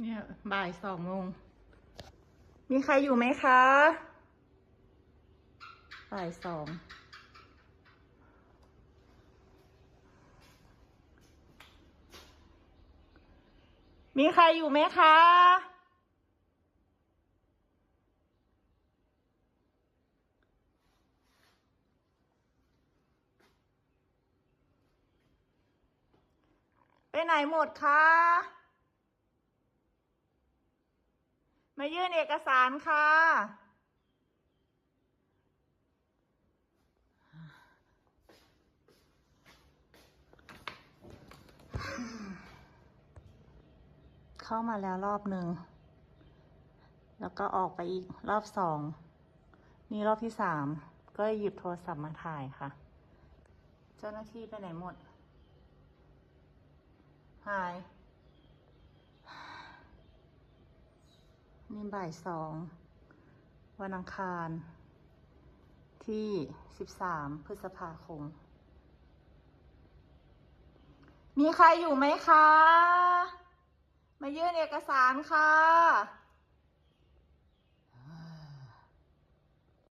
เนี่ยบ่ายสองโมง มีใครอยู่ไหมคะ บ่ายสอง มีใครอยู่ไหมคะไปไหนหมดคะ มายื่นเอกสารค่ะ เข้ามาแล้วรอบหนึ่ง แล้วก็ออกไปอีกรอบสอง นี่รอบที่สาม ก็หยิบโทรศัพท์มาถ่ายค่ะ เจ้าหน้าที่ไปไหนหมด หาย นี่บ่ายสองวันอังคาร ที่สิบสามพฤษภาคม มีใครอยู่ไหมคะ มายื่นเอกสารค่ะ